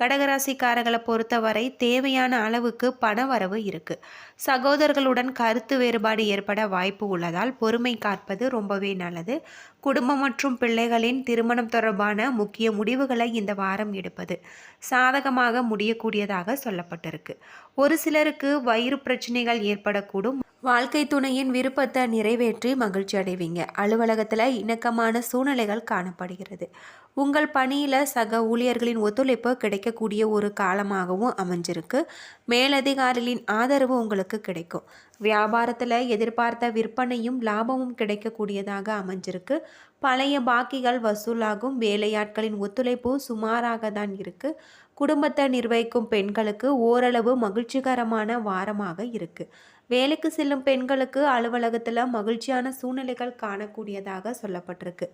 கடகராசிக்காரர்களை பொறுத்தவரை தேவையான அளவுக்கு பண வரவு இருக்கு. சகோதரர்களுடன் கருத்து வேறுபாடு ஏற்பட வாய்ப்பு உள்ளதால் பொறுமை காப்பது ரொம்பவே நல்லது. குடும்பம் மற்றும் பிள்ளைகளின் திருமணம் தொடர்பான முக்கிய முடிவுகளை இந்த வாரம் எடுப்பது சாதகமாக முடியக்கூடியதாக சொல்லப்பட்டிருக்கு. ஒரு சிலருக்கு வயிறு பிரச்சனைகள் ஏற்படக்கூடும். வாழ்க்கை துணையின் விருப்பத்தை நிறைவேற்றி மகிழ்ச்சி அடைவீங்க. அலுவலகத்தில் இணக்கமான சூழ்நிலைகள் காணப்படுகிறது. உங்கள் பணியில் சக ஊழியர்களின் ஒத்துழைப்பு கிடைக்கக்கூடிய ஒரு காலமாகவும் அமைஞ்சிருக்கு. மேலதிகாரிகளின் ஆதரவு உங்களுக்கு கிடைக்கும். வியாபாரத்தில் எதிர்பார்த்த விற்பனையும் லாபமும் கிடைக்கக்கூடியதாக அமைஞ்சிருக்கு. பழைய பாக்கிகள் வசூலாகும். வேலையாட்களின் ஒத்துழைப்பு சுமாராக தான் இருக்குது குடும்பத்தை நிர்வகிக்கும் பெண்களுக்கு ஓரளவு மகிழ்ச்சிகரமான வாரமாக இருக்குது வேலைக்கு செல்லும் பெண்களுக்கு அலுவலகத்தில் மகிழ்ச்சியான சூழ்நிலைகள் காணக்கூடியதாக சொல்லப்பட்டிருக்கு.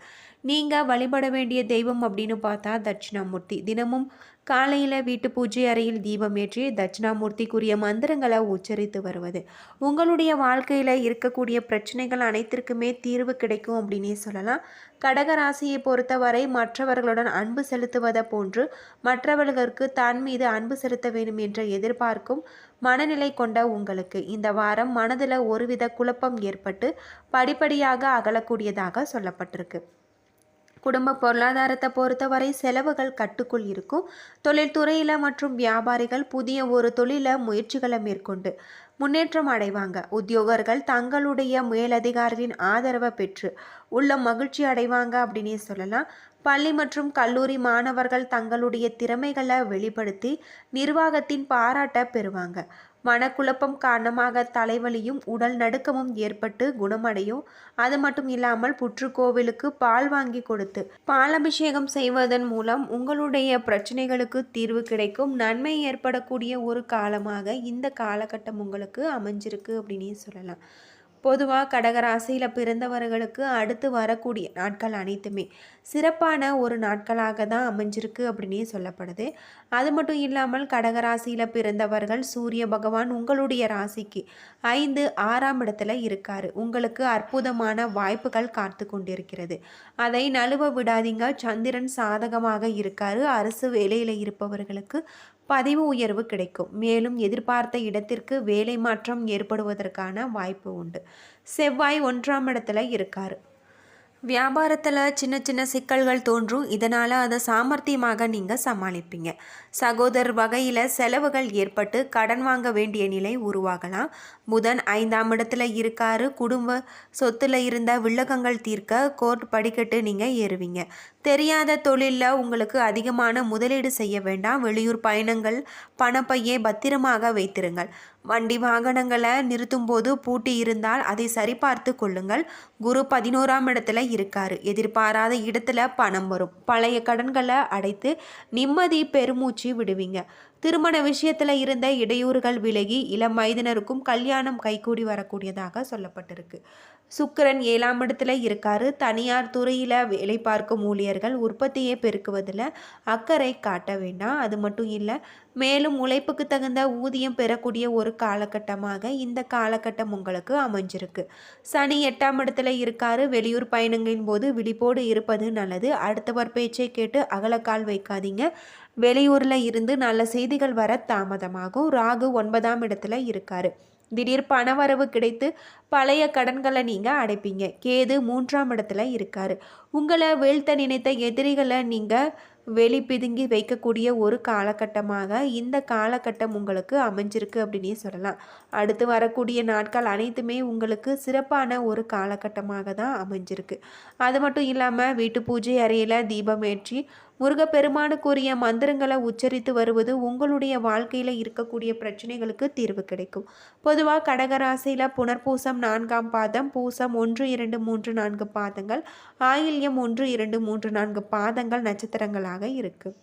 நீங்கள் வழிபட வேண்டிய தெய்வம் அப்படின்னு பார்த்தா தட்சிணாமூர்த்தி. தினமும் காலையில் வீட்டு பூஜை அறையில் தீபம் ஏற்றி தட்சிணாமூர்த்திக்குரிய மந்திரங்களை உச்சரித்து வருவது. உங்களுடைய வாழ்க்கையில் இருக்கக்கூடிய பிரச்சனைகள் அனைத்திற்குமே தீர்வு கிடைக்கும் அப்படின்னே சொல்லலாம். கடகராசியை பொறுத்தவரை மற்றவர்களுடன் அன்பு செலுத்துவதை போன்று மற்றவர்களுக்கு தன் மீது அன்பு செலுத்த வேண்டும் என்ற எதிர்பார்க்கும் மனநிலை கொண்ட உங்களுக்கு இந்த வாரம் மனதில் ஒருவித குழப்பம் ஏற்பட்டு படிப்படியாக அகலக்கூடியதாக சொல்லப்பட்டிருக்கு. குடும்ப பொருளாதாரத்தை பொறுத்தவரை செலவுகள் கட்டுக்குள் இருக்கும். தொழில்துறையில் மற்றும் வியாபாரிகள் புதிய ஒரு தொழில முயற்சிகளை மேற்கொண்டு முன்னேற்றம் அடைவாங்க. உத்தியோகர்கள் தங்களுடைய மேலதிகாரிகளின் ஆதரவை பெற்று உள்ள மகிழ்ச்சி அடைவாங்க அப்படின்னே சொல்லலாம். பள்ளி மற்றும் கல்லூரி மாணவர்கள் தங்களுடைய திறமைகளை வெளிப்படுத்தி நிர்வாகத்தின் பாராட்ட பெறுவாங்க. மனக்குழப்பம் காரணமாக தலைவலியும் உடல் நடுக்கமும் ஏற்பட்டு குணமடையும். அது மட்டும் இல்லாமல் புற்றுக்கோவிலுக்கு பால் வாங்கி கொடுத்து பாலபிஷேகம் செய்வதன் மூலம் உங்களுடைய பிரச்சனைகளுக்கு தீர்வு கிடைக்கும். நன்மை ஏற்படக்கூடிய ஒரு காலமாக இந்த காலகட்டம் உங்களுக்கு அமைஞ்சிருக்கு அப்படின்னே சொல்லலாம். பொதுவாக கடகராசியில் பிறந்தவர்களுக்கு அடுத்து வரக்கூடிய நாட்கள் அனைத்துமே. சிறப்பான ஒரு நாட்களாக தான் அமைஞ்சிருக்கு அப்படின்னே சொல்லப்படுது. அது மட்டும் இல்லாமல் கடகராசியில் பிறந்தவர்கள் சூரிய பகவான் உங்களுடைய ராசிக்கு ஐந்து ஆறாம் இடத்துல இருக்காரு. உங்களுக்கு அற்புதமான வாய்ப்புகள் காத்து கொண்டிருக்கிறது. அதை நழுவ விடாதீங்க. சந்திரன் சாதகமாக இருக்காரு. அரசு வேலையில் இருப்பவர்களுக்கு பதிவு உயர்வு கிடைக்கும். மேலும் எதிர்பார்த்த இடத்திற்கு வேலை மாற்றம் ஏற்படுவதற்கான வாய்ப்பு உண்டு. செவ்வாய் ஒன்றாம் இடத்துல இருக்கார். வியாபாரத்தில் சின்ன சின்ன சிக்கல்கள் தோன்றும். இதனால் அதை சாமர்த்தியமாக நீங்கள் சமாளிப்பீங்க. சகோதரர் வகையில் செலவுகள் ஏற்பட்டு கடன் வாங்க வேண்டிய நிலை உருவாகலாம். புதன் ஐந்தாம் இடத்துல இருக்காரு. குடும்ப சொத்தில் இருந்த வில்லகங்கள் தீர்க்க கோர்ட் படிக்கட்டு நீங்கள் ஏறுவீங்க. தெரியாத தொழிலில் உங்களுக்கு அதிகமான முதலீடு செய்ய வேண்டாம். வெளியூர் பயணங்கள் பணப்பையை பத்திரமாக வைத்திருங்கள். வண்டி வாகனங்களை நிறுத்தும்போது பூட்டி இருந்தால் அதை சரிபார்த்து கொள்ளுங்கள். குரு பதினோராம் இடத்துல இருக்காரு. எதிர்பாராத இடத்துல பணம் வரும். பழைய கடன்களை அடைத்து நிம்மதி பெருமூச்சு விடுவீங்க. திருமண விஷயத்தில் இருந்த இடையூறுகள் விலகி இளம் வயதினருக்கும் கல்யாணம் கைகூடி வரக்கூடியதாக சொல்லப்பட்டிருக்கு. சுக்கரன் ஏழாம் இடத்துல இருக்காரு. தனியார் துறையில் வேலை பார்க்கும் ஊழியர்கள் உற்பத்தியை பெருக்குவதில் அக்கறை காட்ட வேண்டாம். அது மட்டும் இல்லை மேலும் உழைப்புக்கு தகுந்த ஊதியம் பெறக்கூடிய ஒரு காலகட்டமாக இந்த காலகட்டம் உங்களுக்கு அமைஞ்சிருக்கு. சனி எட்டாம் இடத்துல இருக்காரு. வெளியூர் பயணங்களின் போது விழிப்போடு இருப்பது நல்லது. அடுத்தவர் பேச்சை கேட்டு அகலக்கால் வைக்காதீங்க. வெளியூரில் இருந்து நல்ல செய்திகள் வர தாமதமாகும். ராகு ஒன்பதாம் இடத்துல இருக்காரு. திடீர் பணவரவு கிடைத்து பழைய கடன்களை நீங்கள் அடைப்பீங்க. கேது மூன்றாம் இடத்துல இருக்காரு. உங்களை வீழ்த்த நினைத்த எதிரிகளை நீங்கள் வெளி பிதுங்கி வைக்கக்கூடிய ஒரு காலகட்டமாக இந்த காலகட்டம் உங்களுக்கு அமைஞ்சிருக்கு அப்படின்னே சொல்லலாம். அடுத்து வரக்கூடிய நாட்கள் அனைத்துமே உங்களுக்கு சிறப்பான ஒரு காலகட்டமாக தான் அமைஞ்சிருக்கு. அது மட்டும் இல்லாமல் வீட்டு பூஜை அறையில் தீபம் ஏற்றி முருகப்பெருமானுக்குரிய மந்திரங்களை உச்சரித்து வருவது உங்களுடைய வாழ்க்கையில் இருக்கக்கூடிய பிரச்சனைகளுக்கு தீர்வு கிடைக்கும். பொதுவாக கடகராசியில் புனர்பூசம் நான்காம் பாதம் பூசம் ஒன்று இரண்டு மூன்று நான்கு பாதங்கள் ஆயில்யம் ஒன்று இரண்டு மூன்று நான்கு பாதங்கள் நட்சத்திரங்களாக இருக்குது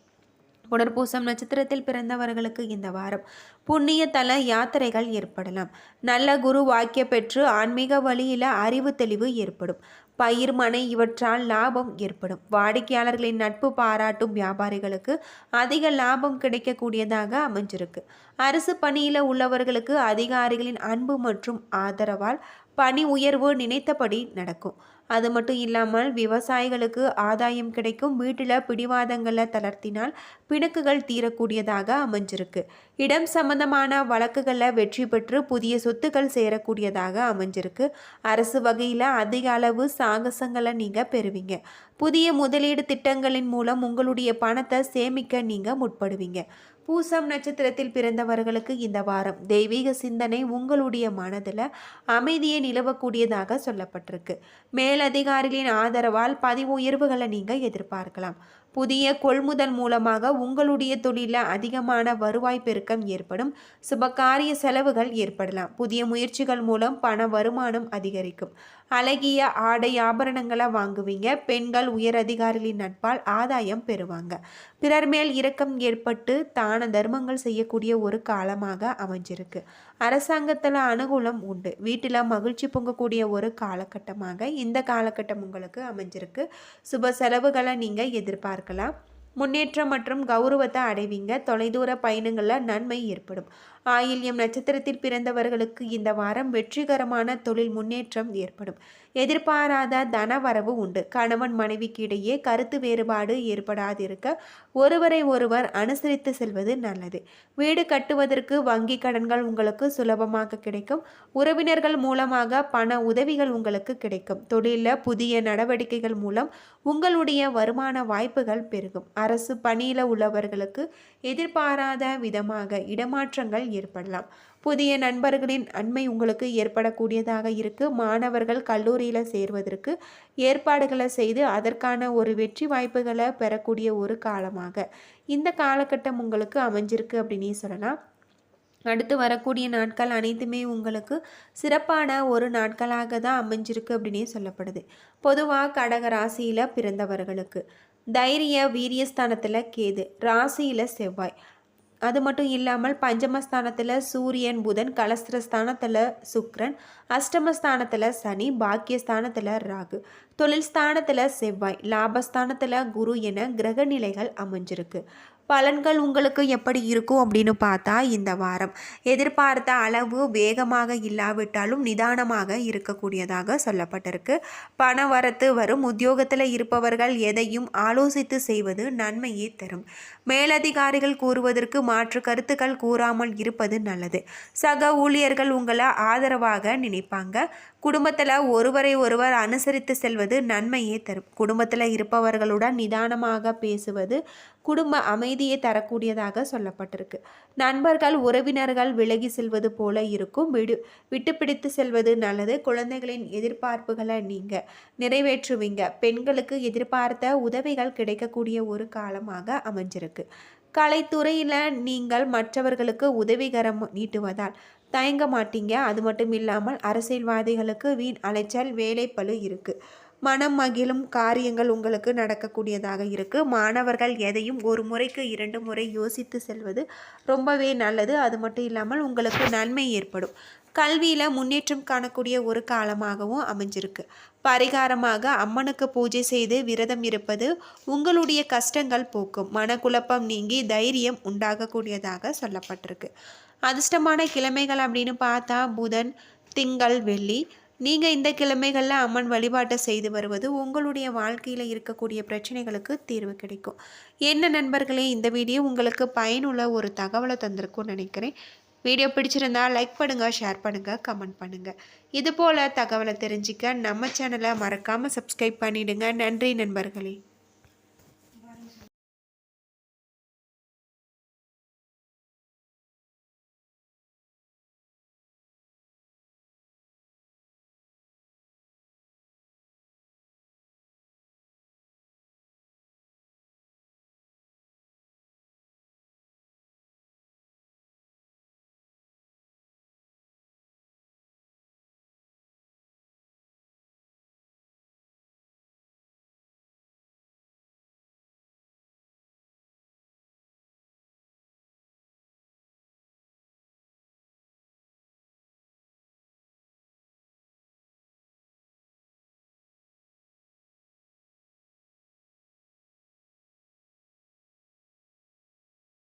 புனர்பூசம் நட்சத்திரத்தில் பிறந்தவர்களுக்கு இந்த வாரம் புண்ணிய தல யாத்திரைகள் ஏற்படலாம். நல்ல குரு வாக்கிய பெற்று ஆன்மீக வழியில் அறிவு தெளிவு ஏற்படும். பயிர் மனை இவற்றால் லாபம் ஏற்படும். வாடிக்கையாளர்களின் நட்பு பாராட்டும் வியாபாரிகளுக்கு அதிக லாபம் கிடைக்கக்கூடியதாக அமைஞ்சிருக்கு. அரசு பணியில் உள்ளவர்களுக்கு அதிகாரிகளின் அன்பு மற்றும் ஆதரவால் பணி உயர்வு நினைத்தபடி நடக்கும். அது மட்டும் இல்லாமல் விவசாயிகளுக்கு ஆதாயம் கிடைக்கும். வீட்டில் பிடிவாதங்களை தளர்த்தினால் பிணக்குகள் தீரக்கூடியதாக அமைஞ்சிருக்கு. இடம் சம்பந்தமான வழக்குகளில் வெற்றி பெற்று புதிய சொத்துக்கள் சேரக்கூடியதாக அமைஞ்சிருக்கு. அரசு வகையில் அதிக அளவு சாகசங்களை நீங்கள் பெறுவீங்க. புதிய முதலீடு திட்டங்களின் மூலம் உங்களுடைய பணத்தை சேமிக்க நீங்கள் முற்படுவீங்க. பூசம் நட்சத்திரத்தில் பிறந்தவர்களுக்கு இந்த வாரம் தெய்வீக சிந்தனை உங்களுடைய மனதில் அமைதியை நிலவக்கூடியதாக சொல்லப்பட்டிருக்கு. மேலதிகாரிகளின் ஆதரவால் பதிவு உயர்வுகளை நீங்கள் எதிர்பார்க்கலாம். புதிய கொள்முதல் மூலமாக உங்களுடைய தொழிலில் அதிகமான வருவாய் பெருக்கம் ஏற்படும். சுபகாரிய செலவுகள் ஏற்படலாம். புதிய முயற்சிகள் மூலம் பண வருமானம் அதிகரிக்கும். அழகிய ஆடை ஆபரணங்களை வாங்குவீங்க. பெண்கள் உயர் அதிகாரிகளின் நட்பால் ஆதாயம் பெறுவாங்க. பிறர் மேல் இரக்கம் ஏற்பட்டு தான தர்மங்கள் செய்யக்கூடிய ஒரு காலமாக அமைஞ்சிருக்கு. அரசாங்கத்தில் அனுகூலம் உண்டு. வீட்டில் மகிழ்ச்சி பொங்கக்கூடிய ஒரு காலகட்டமாக இந்த காலகட்டம் உங்களுக்கு அமைஞ்சிருக்கு. சுப செலவுகளை நீங்கள் எதிர்பார்க்கலாம். முன்னேற்றம் மற்றும் கௌரவத்தை அடைவீங்க. தொலைதூர பயணங்களில் நன்மை ஏற்படும். ஆயில்யம் நட்சத்திரத்தில் பிறந்தவர்களுக்கு இந்த வாரம் வெற்றிகரமான தொழில் முன்னேற்றம் ஏற்படும். எதிர்பாராத தனவரவு உண்டு. கணவன் மனைவிக்கு இடையே கருத்து வேறுபாடு ஏற்படாதிருக்க ஒருவரை ஒருவர் அனுசரித்து செல்வது நல்லது. வீடு கட்டுவதற்கு வங்கி கடன்கள் உங்களுக்கு சுலபமாக கிடைக்கும். உறவினர்கள் மூலமாக பண உதவிகள் உங்களுக்கு கிடைக்கும். தொழிலில் புதிய நடவடிக்கைகள் மூலம் உங்களுடைய வருமான வாய்ப்புகள் பெருகும். அரசு பணியில் உள்ளவர்களுக்கு எதிர்பாராத விதமாக இடமாற்றங்கள் ஏற்படலாம். புதிய நண்பர்களின் அண்மை உங்களுக்கு ஏற்படக்கூடியதாக இருக்கு. மாணவர்கள் கல்லூரியில் சேர்வதற்கு ஏற்பாடுகளை செய்து அதற்கான ஒரு வெற்றி வாய்ப்புகளை பெறக்கூடிய ஒரு காலமாக. இந்த காலகட்டம் உங்களுக்கு அமைஞ்சிருக்கு அப்படின்னு சொல்லலாம். அடுத்து வரக்கூடிய நாட்கள் அனைத்துமே உங்களுக்கு சிறப்பான ஒரு நாட்களாக தான் அமைஞ்சிருக்கு அப்படின்னே சொல்லப்படுது. பொதுவாக கடக ராசியில் பிறந்தவர்களுக்கு. தைரிய வீரியஸ்தானத்தில் கேது. ராசியில் செவ்வாய். அது மட்டும் இல்லாமல் பஞ்சமஸ்தானத்தில் சூரியன் புதன் கலஸ்திரஸ்தானத்தில் சுக்ரன் அஷ்டமஸ்தானத்தில் சனி பாக்கியஸ்தானத்தில் ராகு. தொழில் ஸ்தானத்தில் செவ்வாய் லாபஸ்தானத்தில் குரு என கிரக நிலைகள் அமைஞ்சிருக்கு. பலன்கள் உங்களுக்கு எப்படி இருக்கும் அப்படின்னு பார்த்தா இந்த வாரம். எதிர்பார்த்த அளவு வேகமாக இல்லாவிட்டாலும் நிதானமாக இருக்கக்கூடியதாக சொல்லப்பட்டிருக்கு. பண வரத்து வரும். உத்தியோகத்தில் இருப்பவர்கள் எதையும் ஆலோசித்து செய்வது நன்மையே தரும். மேலதிகாரிகள் கூறுவதற்கு மாற்று கருத்துக்கள் கூறாமல் இருப்பது நல்லது. சக ஊழியர்கள் உங்களை ஆதரவாக நினைப்பாங்க. குடும்பத்தில் ஒருவரை ஒருவர் அனுசரித்து செல்வது நன்மையே தரும். குடும்பத்தில் இருப்பவர்களுடன் நிதானமாக பேசுவது குடும்ப அமைதியை தரக்கூடியதாக சொல்லப்பட்டிருக்கு. நண்பர்கள் உறவினர்கள் விலகி செல்வது போல இருக்கும். விடு விட்டு பிடித்து செல்வது நல்லது. குழந்தைகளின் எதிர்பார்ப்புகளை நீங்கள் நிறைவேற்றுவீங்க. பெண்களுக்கு எதிர்பார்த்த உதவிகள் கிடைக்கக்கூடிய ஒரு காலமாக அமைஞ்சிருக்கு. கலைத்துறையில் நீங்கள் மற்றவர்களுக்கு உதவிகரம் நீட்டுவதால் தயங்க மாட்டீங்க. அது மட்டும் இல்லாமல் அரசியல்வாதிகளுக்கு வீண் அலைச்சல் வேலைப்பழு இருக்குது மனம் மகிழும் காரியங்கள் உங்களுக்கு நடக்கக்கூடியதாக இருக்குது மாணவர்கள் எதையும் ஒரு முறைக்கு இரண்டு முறை யோசித்து செல்வது ரொம்பவே நல்லது. அது மட்டும் இல்லாமல் உங்களுக்கு நன்மை ஏற்படும். கல்வியில் முன்னேற்றம் காணக்கூடிய ஒரு காலமாகவும் அமைஞ்சிருக்கு. பரிகாரமாக அம்மனுக்கு பூஜை செய்து விரதம் இருப்பது உங்களுடைய கஷ்டங்கள் போக்கும். மனக்குழப்பம் நீங்கி தைரியம் உண்டாகக்கூடியதாக சொல்லப்பட்டிருக்கு. அதிர்ஷ்டமான கிழமைகள் அப்படின்னு பார்த்தா புதன் திங்கள் வெள்ளி நீங்கள் இந்த கிழமைகளில் அம்மன் வழிபாட்டை செய்து வருவது உங்களுடைய வாழ்க்கையில் இருக்கக்கூடிய பிரச்சனைகளுக்கு தீர்வு கிடைக்கும். என்ன நண்பர்களே இந்த வீடியோ உங்களுக்கு பயனுள்ள ஒரு தகவலை தந்திருக்கும்னு நினைக்கிறேன். வீடியோ பிடிச்சிருந்தா லைக் பண்ணுங்கள் ஷேர் பண்ணுங்கள் கமெண்ட் பண்ணுங்கள் இதுபோல் தகவலை தெரிஞ்சிக்க நம்ம சேனலை மறக்காமல் சப்ஸ்கிரைப் பண்ணிவிடுங்க நன்றி நண்பர்களே.